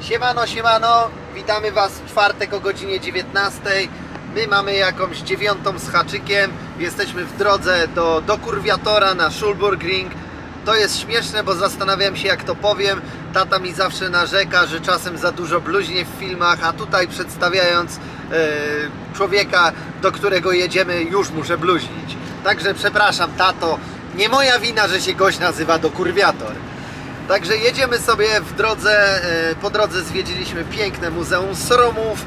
Siemano, siemano, witamy Was w czwartek o godzinie 19. My mamy jakąś dziewiątą z haczykiem. Jesteśmy w drodze do, do kurwiatora na Schulburgring. To jest śmieszne, bo zastanawiam się jak to powiem. Tata mi zawsze narzeka, że czasem za dużo bluźnie w filmach, a tutaj przedstawiając e, człowieka, do którego jedziemy, już muszę bluźnić. Także przepraszam, tato, nie moja wina, że się gość nazywa do kurwiator. Także jedziemy sobie w drodze, e, po drodze zwiedziliśmy piękne Muzeum Sromów.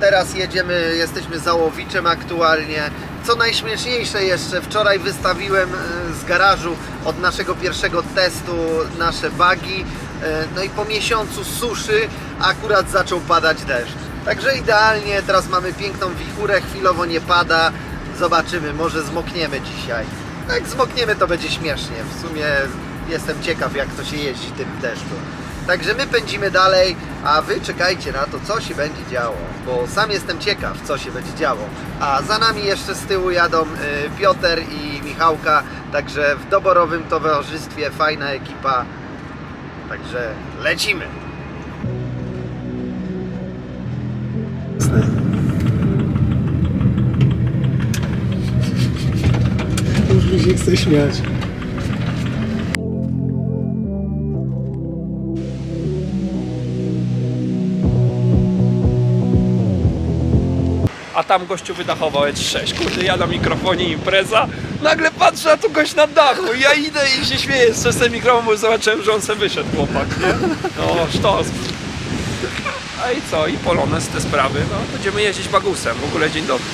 Teraz jedziemy, jesteśmy za Łowiczem aktualnie. Co najśmieszniejsze jeszcze, wczoraj wystawiłem e, z garażu od naszego pierwszego testu nasze bagi. E, No i po miesiącu suszy akurat zaczął padać deszcz. Także idealnie, teraz mamy piękną wichurę, chwilowo nie pada. Zobaczymy, może zmokniemy dzisiaj. Jak zmokniemy to będzie śmiesznie. W sumie jestem ciekaw jak to się jeździ tym deszczu. Także my pędzimy dalej, a wy czekajcie na to, co się będzie działo, bo sam jestem ciekaw, co się będzie działo. A za nami jeszcze z tyłu jadą y, Piotr i Michałka, także w doborowym towarzystwie fajna ekipa. Także lecimy. Już mi się chce śmiać. Tam gościu wydachował S6. Kurde, ja na mikrofonie impreza, nagle patrzę, a tu gość na dachu. Ja idę i się śmieję z ten mikrofon, bo zobaczyłem, że on se wyszedł, chłopak, nie? No, sztos. A i co? I Polones te sprawy, no, będziemy jeździć bagusem. W ogóle dzień dobry.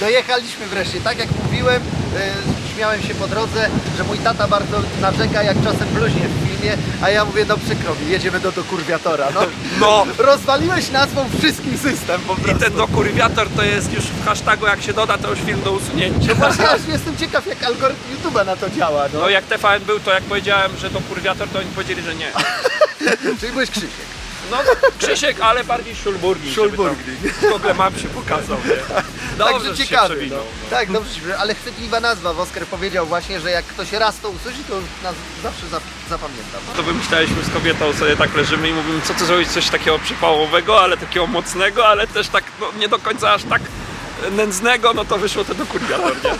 Dojechaliśmy wreszcie, tak jak mówiłem, y, śmiałem się po drodze, że mój tata bardzo narzeka jak czasem bluźnie w filmie, a ja mówię, no przykro mi, jedziemy do dokurwiatora. No, No. rozwaliłeś nazwą wszystkim system po I prostu. ten dokurwiator to jest już w hashtagu, jak się doda, to już film do usunięcia. Właśnie aż jestem ciekaw, jak algorytm YouTube'a na to działa, no. No jak TVN był, to jak powiedziałem, że dokurwiator, to oni powiedzieli, że nie. Czyli byłeś Krzysiek. No, Krzysiek, ale bardziej Szulburgi. Szulburgi. W ogóle mam się pokazał, nie? Dobrze, Także ciekawy, no. przewinął. Tak, dobrze, się ale chwytliwa nazwa. Wosker powiedział właśnie, że jak ktoś raz to usłyszy, to nas zawsze zap- zapamięta. To wymyślaliśmy z kobietą, sobie tak leżymy i mówimy, co tu zrobić, coś takiego przypałowego, ale takiego mocnego, ale też tak no, nie do końca aż tak nędznego, no to wyszło to do kurwiator, nie?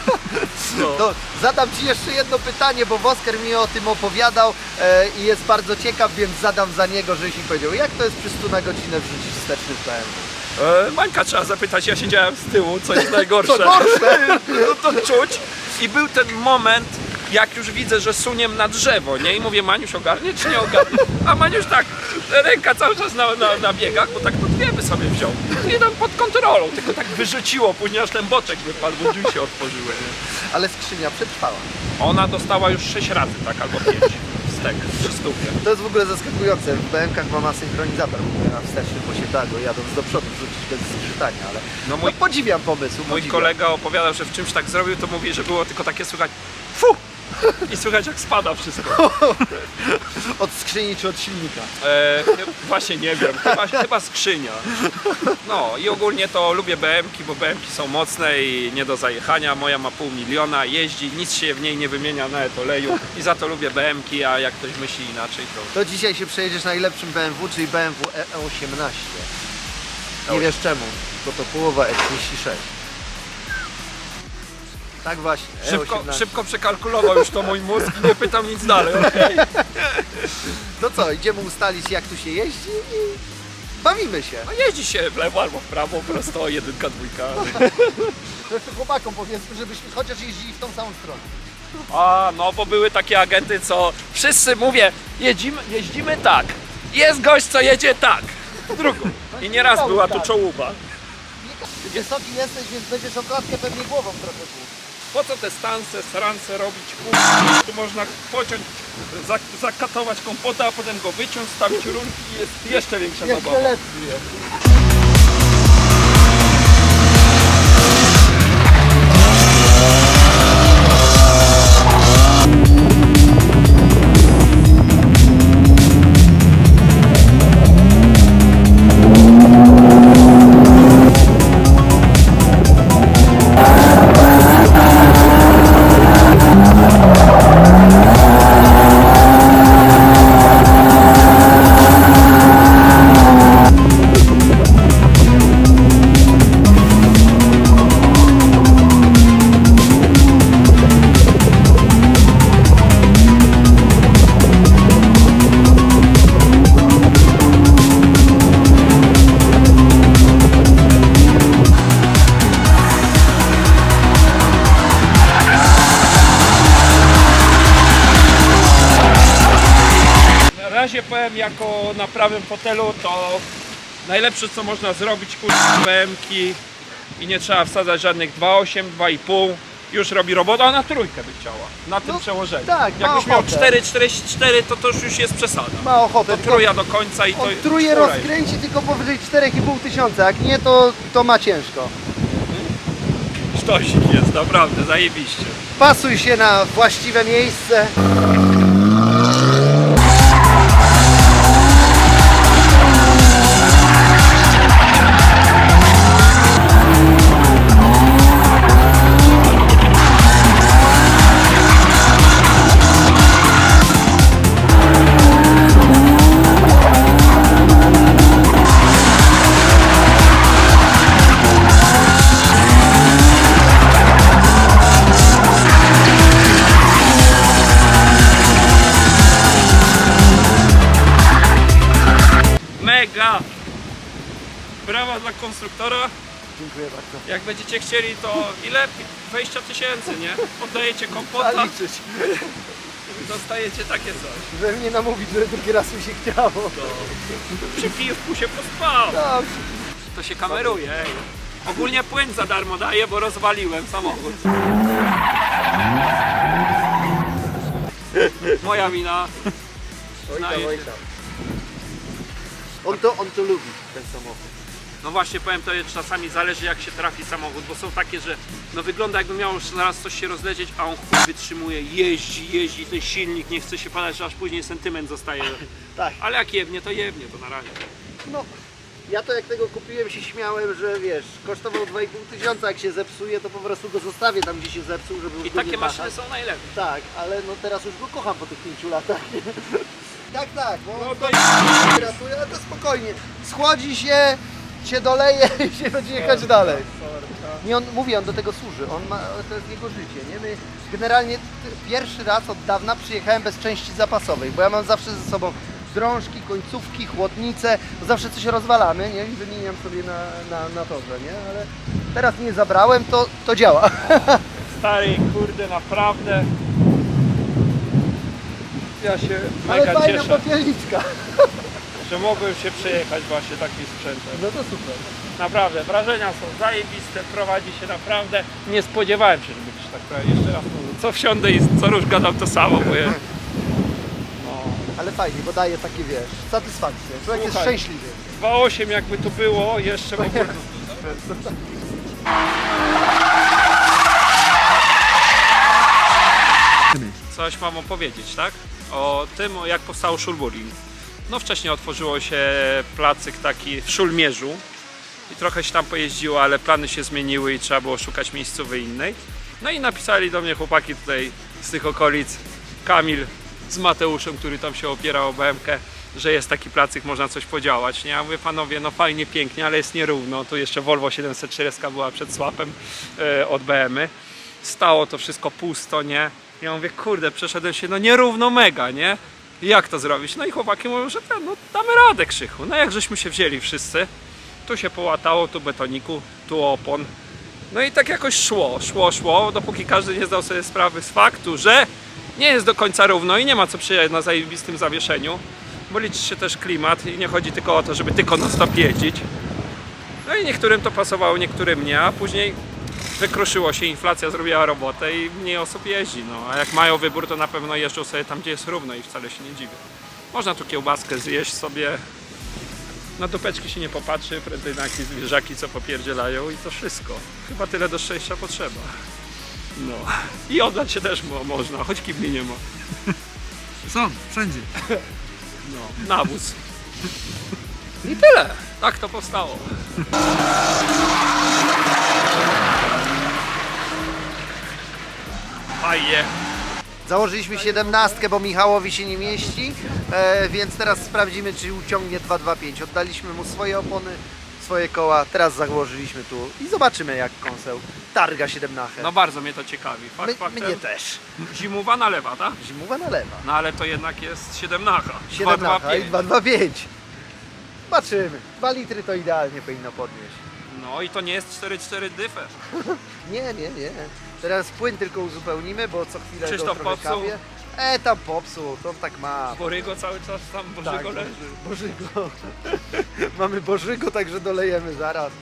No. To zadam Ci jeszcze jedno pytanie, bo Wosker mi o tym opowiadał e, i jest bardzo ciekaw, więc zadam za niego, żebyś mi powiedział, jak to jest przy 100 na godzinę wrzucić wsteczny BMW? E, Mańka trzeba zapytać, ja siedziałem z tyłu, co jest najgorsze. Co gorsze? no to czuć. I był ten moment, jak już widzę, że suniem na drzewo, nie? I mówię, Maniusz ogarnie czy nie ogarnie? A Maniusz tak, ręka cały czas na, na, na biegach, bo tak to dwie by sobie wziął. I tam pod kontrolą, tylko tak wyrzuciło, później aż ten boczek wypadł, bo drzwi się otworzyły, nie? Ale skrzynia przetrwała. Ona dostała już 6 razy, tak, albo 5 stek przy stówie. To jest w ogóle zaskakujące. W BMK ma ma synchronizator w ogóle na wstecznym posiadagu, jadąc do przodu wrzucić bez skrzytania, ale no, mój- podziwiam pomysł. Mój podziwiam. kolega opowiadał, że w czymś tak zrobił, to mówi, że było tylko takie słychać fu! I słychać jak spada wszystko. Od skrzyni czy od silnika? E, nie- właśnie nie wiem, chyba, chyba skrzynia. No i ogólnie to lubię BM-ki, bo BM-ki są mocne i nie do zajechania. Moja ma pół miliona, jeździ, nic się w niej nie wymienia nawet oleju i za to lubię BM-ki, a jak ktoś myśli inaczej, to To dzisiaj się przejedziesz najlepszym BMW, czyli BMW E18. Nie wiesz czemu, bo to połowa E36. Tak właśnie, szybko, E18. szybko przekalkulował już to mój mózg i nie pytam nic dalej. okej? To co, idziemy ustalić jak tu się jeździ i bawimy się. No jeździ się w lewo albo w prawo, prosto, jedynka, dwójka. Chłopakom powiedzmy, żebyśmy chociaż jeździli w tą samą stronę. A, no bo były takie agenty, co wszyscy mówię, jeździmy, jeździmy tak. Jest gość, co jedzie tak. Drugą. I nieraz była tu czołuba. Wysoki jesteś, więc będziesz o klatkę pewnie głową trochę tu. Po co te stanse, srance robić? Tu można pociąć, zak zakatować kompota, a potem go wyciąć, stawić rurki i jest jeszcze większa zabawa. Prawym fotelu to najlepsze co można zrobić, kurczę, BM-ki i nie trzeba wsadzać żadnych 2,8, 2,5. Już robi robotę, a na trójkę by chciała, na tym No, przełożeniu. tak, ma Jakbyś miał ochotę. 4,44 to to już jest przesada. Ma ochotę. To tylko truja do końca i to On truje czwórka rozkręci tylko powyżej 4,5 tysiąca. Jak nie, to, to ma ciężko. Sztosik jest, naprawdę, zajebiście. Pasuj się na właściwe miejsce. Mega! Brawa dla konstruktora. Dziękuję bardzo. Jak będziecie chcieli, to ile? 20 tysięcy, nie? Oddajecie kompota, Trzeba liczyć, dostajecie takie coś. żeby mnie namówić, że drugi raz mi się chciało. Przy piwku się pospał. Dobrze. To się kameruje. Ej. Ogólnie płyn za darmo daję, bo rozwaliłem samochód. Moja wina. Oj tam, oj tam. On to, on to lubi, ten samochód. No właśnie powiem, to czasami zależy jak się trafi samochód, bo są takie, że no wygląda jakby miało już zaraz coś się rozlecieć, a on chuj wytrzymuje, jeździ, jeździ, ten silnik nie chce się padać, aż później sentyment zostaje. Tak. Ale jak jebnie, to jebnie, to na razie. No, ja to jak tego kupiłem się śmiałem, że wiesz, kosztował 2,5 tysiąca, jak się zepsuje, to po prostu go zostawię tam, gdzie się zepsuł, żeby już I go nie takie pachać. maszyny są najlepsze. Tak, ale no teraz już go kocham po tych pięciu latach. tak, tak, bo No to to ratuje, ale to spokojnie. Schłodzi się, się doleje i się będzie jechać dalej. Nie, on, mówię, on do tego służy, on ma, to jest jego życie, nie? My generalnie t- pierwszy raz od dawna przyjechałem bez części zapasowej, bo ja mam zawsze ze sobą drążki, końcówki, chłodnice, bo zawsze coś rozwalamy, nie? I wymieniam sobie na, na, na torze, nie? Ale teraz nie zabrałem, to, to działa. Stary, kurde, naprawdę. Ja się Ale mega fajna cieszę, popielniczka. że mogłem się przejechać właśnie takim sprzętem. No to super. Naprawdę, wrażenia są zajebiste, prowadzi się naprawdę. Nie spodziewałem się, żeby być tak powiem, jeszcze raz mówię. Co wsiądę i co róż gadam to samo, bo je... No. Ale fajnie, bo daje takie, wiesz, satysfakcję. Człowiek jest Słuchaj. szczęśliwy. 2,8 jakby tu było, jeszcze ogóle... Coś mam opowiedzieć, tak? O tym, jak powstało Szulburin. No wcześniej otworzyło się placyk taki w Szulmierzu i trochę się tam pojeździło, ale plany się zmieniły i trzeba było szukać miejscowej innej. No i napisali do mnie chłopaki tutaj z tych okolic, Kamil z Mateuszem, który tam się opierał o BMK, że jest taki placyk, można coś podziałać. Nie? Ja mówię, panowie, no fajnie, pięknie, ale jest nierówno. Tu jeszcze Volvo 740 była przed słapem e, od BM-y. Stało to wszystko pusto, nie? Ja mówię, kurde, przeszedłem się, no nierówno mega, nie? Jak to zrobić? No i chłopaki mówią, że ten, no damy radę krzychu. No jak żeśmy się wzięli wszyscy, tu się połatało, tu betoniku, tu opon. No i tak jakoś szło, szło, szło, dopóki każdy nie zdał sobie sprawy z faktu, że nie jest do końca równo i nie ma co przyjechać na zajebistym zawieszeniu, bo liczy się też klimat i nie chodzi tylko o to, żeby tylko na stop jeździć. No i niektórym to pasowało, niektórym nie, a później wykruszyło się, inflacja zrobiła robotę i mniej osób jeździ. No, a jak mają wybór, to na pewno jeżdżą sobie tam, gdzie jest równo i wcale się nie dziwię. Można tu kiełbaskę zjeść sobie, na dupeczki się nie popatrzy, prędzej na jakieś zwierzaki, co popierdzielają i to wszystko. Chyba tyle do szczęścia potrzeba. No. I oddać się też mo- można, choć kibli nie ma. Są, wszędzie. No, nawóz. I tyle. Tak to powstało. Fajnie. Założyliśmy 17, bo Michałowi się nie mieści, e, więc teraz sprawdzimy, czy uciągnie 225. Oddaliśmy mu swoje opony, swoje koła, teraz założyliśmy tu i zobaczymy jak konseł targa 17. No bardzo mnie to ciekawi. Fakt My, faktem, mnie też. zimowa nalewa, tak? Zimowa nalewa. No ale to jednak jest 7 17 i 225. Zobaczymy. 2 litry to idealnie powinno podnieść. No i to nie jest 4-4 dyfer. Nie, nie, nie. Teraz płyn tylko uzupełnimy, bo co chwilę Krzysztof go popsuł. kapie. E, tam popsuł, to tak ma. Borygo cały czas tam Bożego Tak, leży. Bożygo. Mamy Bożygo, także dolejemy zaraz.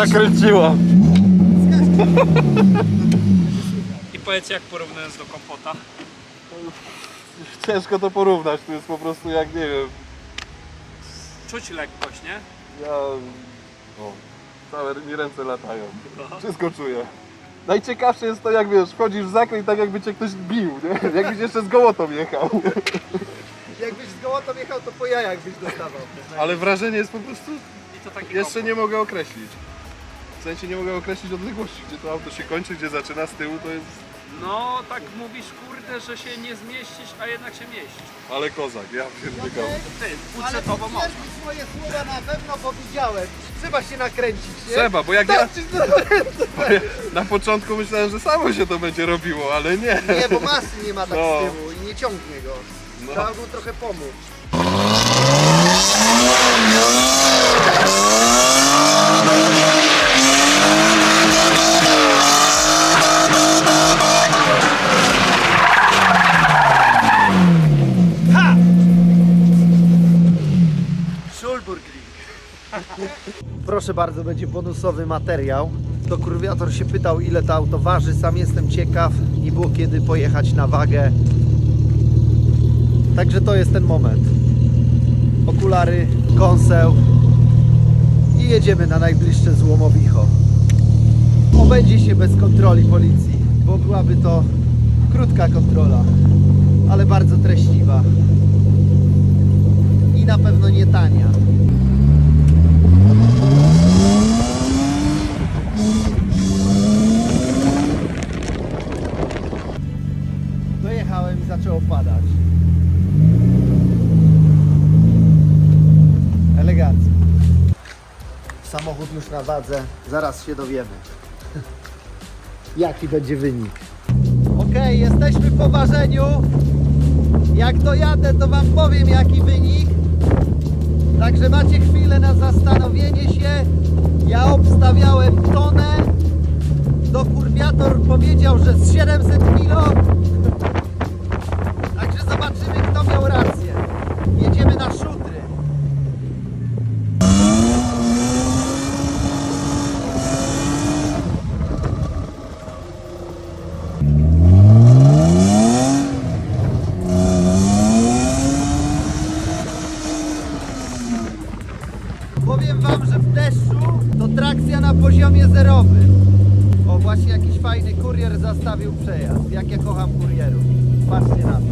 Łezka zakręciła. I powiedz jak porównując do kompota. Ciężko to porównać, to jest po prostu jak nie wiem. Czuć lekkość, nie? Ja. O, całe mi ręce latają. Wszystko czuję. Najciekawsze jest to jak wiesz, wchodzisz w zakręt tak jakby cię ktoś bił, nie? Jakbyś jeszcze z gołotą jechał. Jakbyś z gołotą jechał, to po jajach byś dostawał. Ale wrażenie jest po prostu. I to taki Jeszcze kompot. nie mogę określić. W sensie nie mogę określić odległości, gdzie to auto się kończy, gdzie zaczyna z tyłu, to jest. No tak mówisz kurde, że się nie zmieścisz, a jednak się mieścisz. Ale kozak, ja pierdykam. Ty, Ale budżetowo mocno. potwierdzić swoje słowa na pewno, bo widziałem. Trzeba się nakręcić, nie? Trzeba, bo jak ja Starczy do- na początku myślałem, że samo się to będzie robiło, ale nie. Nie, bo masy nie ma tak No. z tyłu i nie ciągnie go. No. Trzeba mu trochę pomóc. Ha! Schulburgring. Proszę bardzo, będzie bonusowy materiał. To kurwiator się pytał, ile to auto waży. Sam jestem ciekaw. Nie było kiedy pojechać na wagę. Także to jest ten moment. Okulary, konseł i jedziemy na najbliższe złomowicho. Obędzie się bez kontroli policji, bo byłaby to krótka kontrola, ale bardzo treściwa i na pewno nie tania. Wadze, zaraz się dowiemy. Jaki będzie wynik? Ok, jesteśmy po ważeniu. Jak dojadę, to Wam powiem jaki wynik. Także macie chwilę na zastanowienie się. Ja obstawiałem tonę. Dokurwiator powiedział, że z 700 kg. Także zobaczymy, kto miał rację. Jedziemy na szutry. Powiem Wam, że w deszczu to trakcja na poziomie zerowym. O, właśnie jakiś fajny kurier zastawił przejazd. Jak ja kocham kurierów. Patrzcie na to.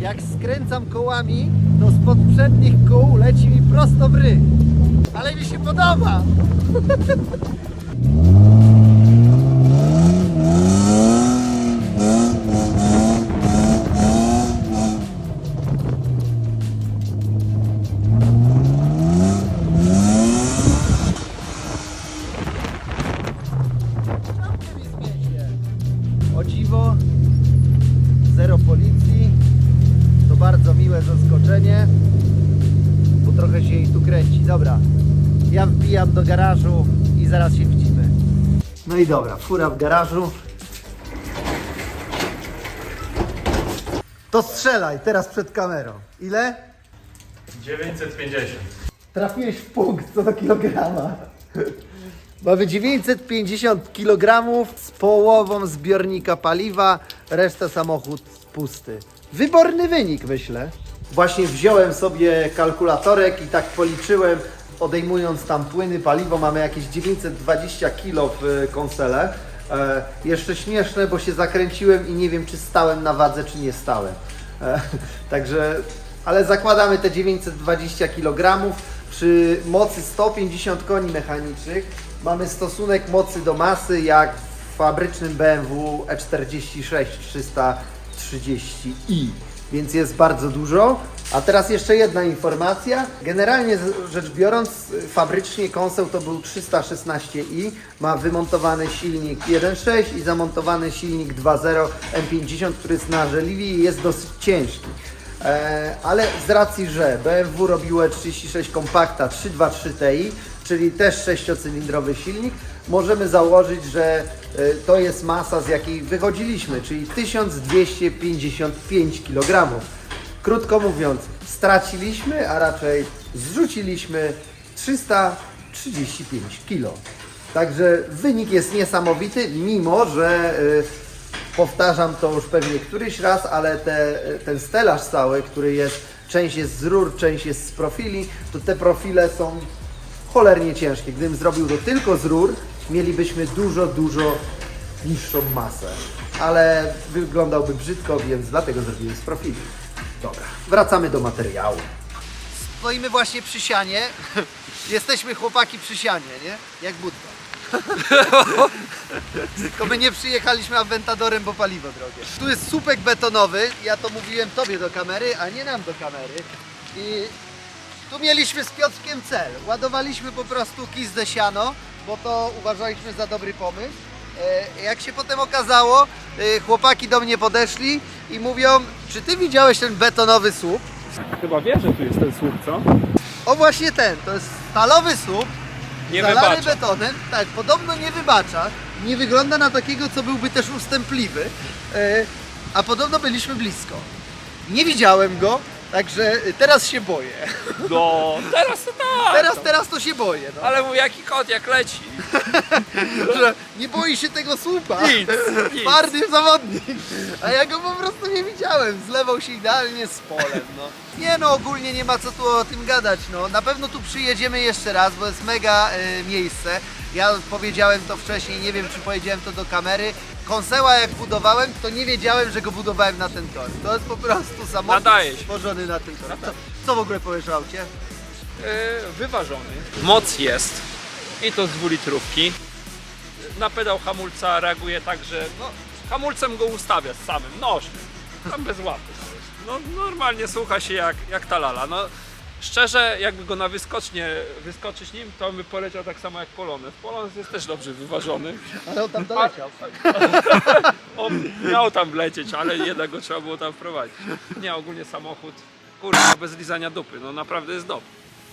Jak skręcam kołami, to spod przednich kół leci mi prosto w ryj. Ale mi się podoba. fura w garażu. To strzelaj teraz przed kamerą. Ile? 950. Trafiłeś w punkt co do kilograma. Mamy 950 kg z połową zbiornika paliwa, reszta samochód pusty. Wyborny wynik, myślę. Właśnie wziąłem sobie kalkulatorek i tak policzyłem, odejmując tam płyny, paliwo, mamy jakieś 920 kg w konsele. E, jeszcze śmieszne, bo się zakręciłem i nie wiem, czy stałem na wadze, czy nie stałem. E, także, ale zakładamy te 920 kg przy mocy 150 koni mechanicznych. Mamy stosunek mocy do masy jak w fabrycznym BMW E46 330i, więc jest bardzo dużo. A teraz jeszcze jedna informacja. Generalnie rzecz biorąc, fabrycznie konseł to był 316i, ma wymontowany silnik 1.6 i zamontowany silnik 2.0 M50, który jest na żeliwie i jest dosyć ciężki. E, ale z racji, że BMW robiło 36 kompakta 323 Ti, czyli też 6-cylindrowy silnik, możemy założyć, że e, to jest masa, z jakiej wychodziliśmy, czyli 1255 kg. Krótko mówiąc, straciliśmy, a raczej zrzuciliśmy 335 kg. Także wynik jest niesamowity, mimo że y, powtarzam to już pewnie któryś raz, ale te, ten stelaż cały, który jest, część jest z rur, część jest z profili, to te profile są cholernie ciężkie. Gdybym zrobił to tylko z rur, mielibyśmy dużo, dużo niższą masę. Ale wyglądałby brzydko, więc dlatego zrobiłem z profili. Dobra, wracamy do materiału. Stoimy właśnie przy sianie. Jesteśmy chłopaki przy sianie, nie? Jak budka. Tylko my nie przyjechaliśmy Aventadorem, bo paliwo drogie. Tu jest słupek betonowy, ja to mówiłem Tobie do kamery, a nie nam do kamery. I tu mieliśmy z Piotrkiem cel. Ładowaliśmy po prostu kis de siano, bo to uważaliśmy za dobry pomysł. E, Jak się potem okazało, e, chłopaki do mnie podeszli i mówią, czy ty widziałeś ten betonowy słup? Chyba wiesz, że tu jest ten słup, co? O właśnie ten, to jest stalowy słup, Nie zalany wybacza. betonem, tak, podobno nie wybacza, nie wygląda na takiego, co byłby też ustępliwy, e, a podobno byliśmy blisko. Nie widziałem go, także teraz się boję. No, teraz to tak. Teraz, teraz to się boję, no. Ale mu jaki kot, jak leci. że nie boi się tego słupa. Nic, nic. Twardy zawodnik. A ja go po prostu nie widziałem. Zlewał się idealnie z polem. No. Nie no, ogólnie nie ma co tu o tym gadać. No. Na pewno tu przyjedziemy jeszcze raz, bo jest mega e, miejsce. Ja powiedziałem to wcześniej, nie wiem czy powiedziałem to do kamery. Konseła jak budowałem, to nie wiedziałem, że go budowałem na ten tor. To jest po prostu samochód Nadaje się. stworzony na ten tor. Co, co w ogóle powiesz o aucie? Yy, wyważony. Moc jest. I to z dwulitrówki. Na pedał hamulca reaguje tak, że no, hamulcem go ustawia samym nożem. Tam bez łapy. No normalnie słucha się jak, jak ta lala. No, szczerze, jakby go na wyskocznie wyskoczyć nim, to on by poleciał tak samo jak Polonez. Polonez jest też dobrze wyważony. Ale on tam doleciał. On miał tam wlecieć, ale jednak go trzeba było tam wprowadzić. Nie, ogólnie samochód, kurwa, bez lizania dupy, no naprawdę jest dobry.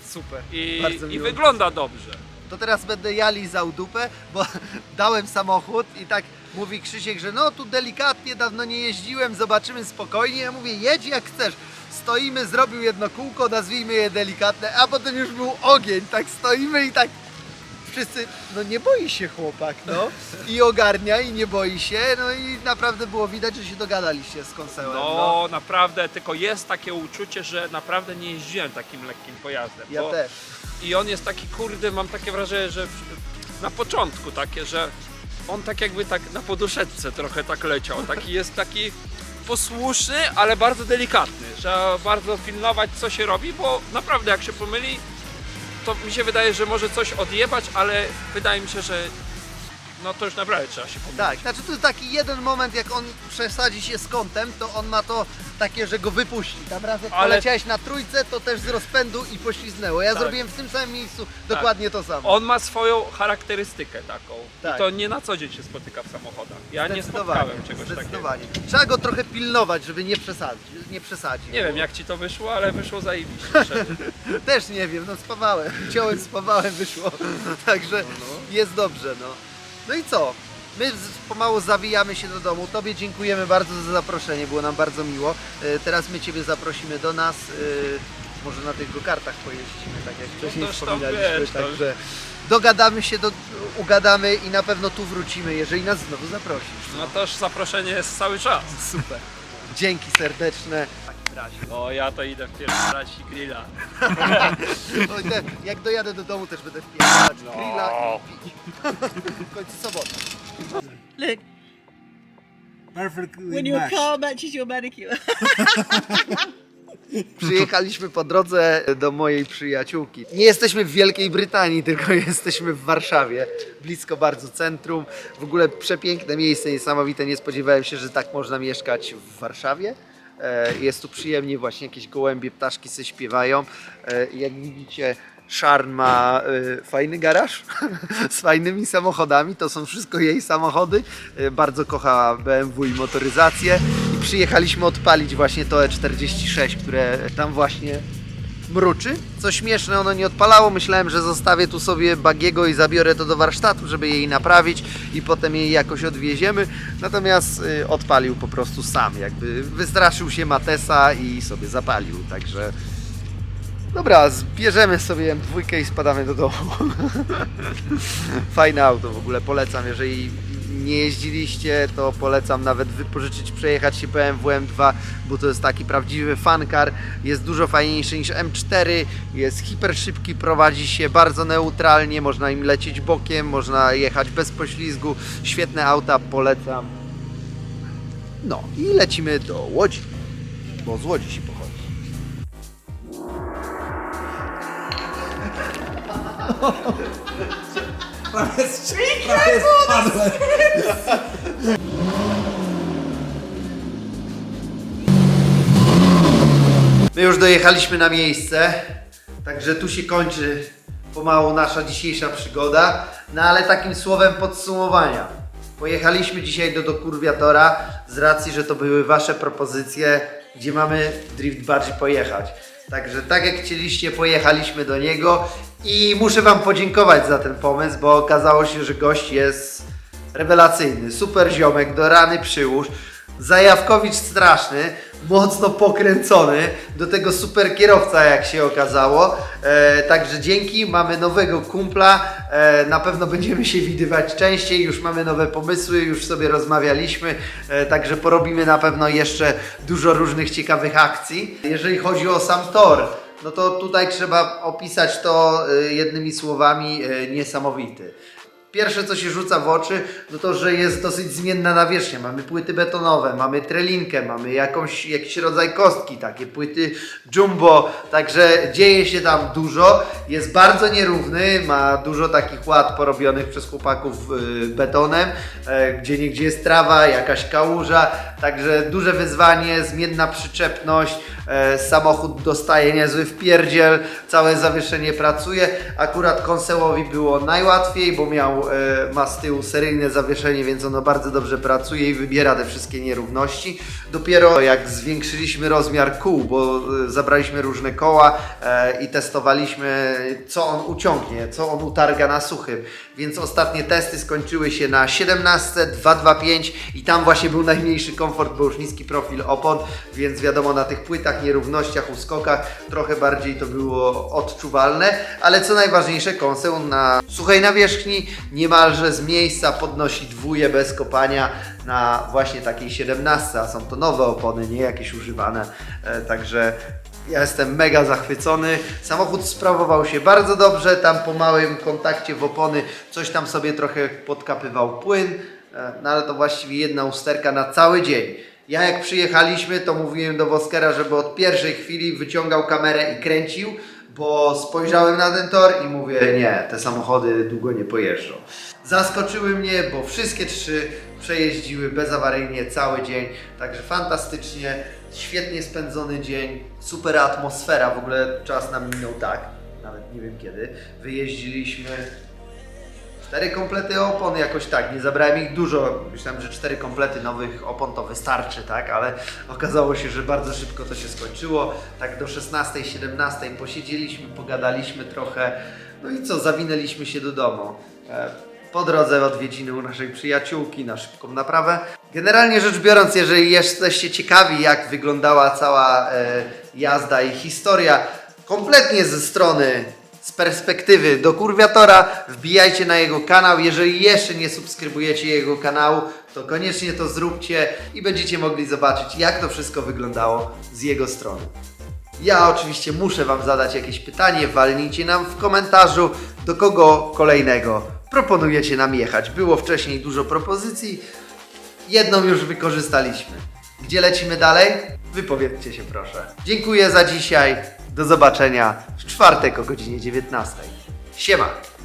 Super. I, Bardzo i miło. wygląda dobrze. to teraz będę ja lizał dupę, bo dałem samochód i tak mówi Krzysiek, że no tu delikatnie, dawno nie jeździłem, zobaczymy spokojnie. Ja mówię, jedź jak chcesz. Stoimy, zrobił jedno kółko, nazwijmy je delikatne, a potem już był ogień, tak stoimy i tak wszyscy, no nie boi się chłopak, no. I ogarnia i nie boi się, no i naprawdę było widać, że się dogadaliście z konsełem. No, naprawdę, tylko jest takie uczucie, że naprawdę nie jeździłem takim lekkim pojazdem. Ja bo- też. I on jest taki kurde, mam takie wrażenie, że na początku takie, że on tak jakby tak na poduszeczce trochę tak leciał. Taki jest taki posłuszny, ale bardzo delikatny. Trzeba bardzo pilnować co się robi, bo naprawdę jak się pomyli, to mi się wydaje, że może coś odjebać, ale wydaje mi się, że no to już naprawdę trzeba się pomylić. Tak, znaczy to jest taki jeden moment, jak on przesadzi się z kątem, to on ma to takie, że go wypuści. Tam raz jak Ale- poleciałeś na trójce, to też z rozpędu i pośliznęło. Ja Tak. zrobiłem w tym samym miejscu dokładnie to samo. On ma swoją charakterystykę taką. Tak. I to nie na co dzień się spotyka w samochodach. Ja nie spotkałem czegoś takiego. zdecydowanie. Trzeba go trochę pilnować, żeby nie przesadzić. Nie, przesadził. Nie wiem jak ci to wyszło, ale wyszło zajebiście. szczerze. Też nie wiem, no spawałem. Ciąłem, spawałem, wyszło. Także jest dobrze, no. No i co? My pomału zawijamy się do domu. Tobie dziękujemy bardzo za zaproszenie, było nam bardzo miło. E, Teraz my Ciebie zaprosimy do nas. e, może na tych gokartach pojeździmy, tak jak wcześniej tam wspominaliśmy, to- także dogadamy się, do, ugadamy i na pewno tu wrócimy, jeżeli nas znowu zaprosisz. No toż zaproszenie jest cały czas. Super. Dzięki serdeczne. O, ja to idę wpierdalać i grilla. Oj, te, jak dojadę do domu też będę wpierać No. grilla i pić. W końcu sobota. Look, Perfectly when your matched. car matches your manicure. Przyjechaliśmy po drodze do mojej przyjaciółki. Nie jesteśmy w Wielkiej Brytanii, tylko jesteśmy w Warszawie, blisko bardzo centrum. W ogóle przepiękne miejsce, niesamowite. Nie spodziewałem się, że tak można mieszkać w Warszawie. E, Jest tu przyjemnie, właśnie jakieś gołębie, ptaszki se śpiewają. E, Jak widzicie, Szarn ma e, fajny garaż z fajnymi samochodami. To są wszystko jej samochody. Bardzo kocha BMW i motoryzację. I przyjechaliśmy odpalić właśnie to E46, które tam właśnie mruczy. Co śmieszne, ono nie odpalało. Myślałem, że zostawię tu sobie bagiego i zabiorę to do warsztatu, żeby jej naprawić i potem jej jakoś odwieziemy. Natomiast y, odpalił po prostu sam, jakby wystraszył się Matesa i sobie zapalił. Także dobra, zbierzemy sobie M2 i spadamy do domu. Fajne auto w ogóle, polecam. Jeżeli nie jeździliście, to polecam nawet wypożyczyć, przejechać się BMW M2, bo to jest taki prawdziwy fankar. Jest dużo fajniejszy niż M4, jest hiper szybki, prowadzi się bardzo neutralnie, można im lecieć bokiem, można jechać bez poślizgu. Świetne auta, polecam. No i lecimy do Łodzi, bo z Łodzi się pochodzi. Prawie z- prawie spadłem. My już dojechaliśmy na miejsce, także tu się kończy pomału nasza dzisiejsza przygoda. No ale takim słowem podsumowania. Pojechaliśmy dzisiaj do Dokurwiatora z racji, że to były Wasze propozycje, gdzie mamy Drift Bardziej pojechać. Także tak jak chcieliście, pojechaliśmy do niego i muszę Wam podziękować za ten pomysł, bo okazało się, że gość jest rewelacyjny, super ziomek, do rany przyłóż. Zajawkowicz straszny, mocno pokręcony, do tego super kierowca jak się okazało. E, także dzięki, mamy nowego kumpla, e, na pewno będziemy się widywać częściej, już mamy nowe pomysły, już sobie rozmawialiśmy, e, także porobimy na pewno jeszcze dużo różnych ciekawych akcji. Jeżeli chodzi o sam tor, no to tutaj trzeba opisać to e, jednymi słowami e, niesamowity. Pierwsze, co się rzuca w oczy, no to, że jest dosyć zmienna nawierzchnia. Mamy płyty betonowe, mamy trelinkę, mamy jakąś, jakiś rodzaj kostki, takie płyty jumbo, także dzieje się tam dużo. Jest bardzo nierówny, ma dużo takich ład porobionych przez chłopaków y, betonem, e, gdzie niegdzie jest trawa, jakaś kałuża, także duże wyzwanie, zmienna przyczepność, samochód dostaje niezły wpierdziel, całe zawieszenie pracuje. Akurat konsełowi było najłatwiej, bo miał, e, ma z tyłu seryjne zawieszenie, więc ono bardzo dobrze pracuje i wybiera te wszystkie nierówności. Dopiero jak zwiększyliśmy rozmiar kół, bo e, zabraliśmy różne koła e, i testowaliśmy, co on uciągnie, co on utarga na suchym. Więc ostatnie testy skończyły się na 17, 225 i tam właśnie był najmniejszy komfort, bo już niski profil opon, więc wiadomo na tych płytach, nierównościach, uskokach trochę bardziej to było odczuwalne, ale co najważniejsze, konseł na suchej nawierzchni niemalże z miejsca podnosi dwóje bez kopania na właśnie takiej 17, a są to nowe opony, nie jakieś używane, e, także ja jestem mega zachwycony. Samochód sprawował się bardzo dobrze. Tam po małym kontakcie w opony coś tam sobie trochę podkapywał płyn, e, no ale to właściwie jedna usterka na cały dzień. Ja jak przyjechaliśmy, to mówiłem do Woskera, żeby od pierwszej chwili wyciągał kamerę i kręcił, bo spojrzałem na ten tor i mówię, nie, te samochody długo nie pojeżdżą. Zaskoczyły mnie, bo wszystkie trzy przejeździły bezawaryjnie cały dzień, także fantastycznie, świetnie spędzony dzień, super atmosfera, w ogóle czas nam minął tak, nawet nie wiem kiedy. Wyjeździliśmy cztery komplety opon, jakoś tak, nie zabrałem ich dużo, myślałem, że cztery komplety nowych opon to wystarczy, tak, ale okazało się, że bardzo szybko to się skończyło, tak do 16-17 posiedzieliśmy, pogadaliśmy trochę, no i co, zawinęliśmy się do domu. Po drodze odwiedziny u naszej przyjaciółki na szybką naprawę. Generalnie rzecz biorąc, jeżeli jesteście ciekawi, jak wyglądała cała e, jazda i historia, kompletnie ze strony, z perspektywy do kurwiatora, wbijajcie na jego kanał. Jeżeli jeszcze nie subskrybujecie jego kanału, to koniecznie to zróbcie i będziecie mogli zobaczyć, jak to wszystko wyglądało z jego strony. Ja oczywiście muszę Wam zadać jakieś pytanie, walnijcie nam w komentarzu, do kogo kolejnego proponujecie nam jechać. Było wcześniej dużo propozycji, jedną już wykorzystaliśmy. Gdzie lecimy dalej? Wypowiedzcie się proszę. Dziękuję za dzisiaj, do zobaczenia w czwartek o godzinie 19. Siema!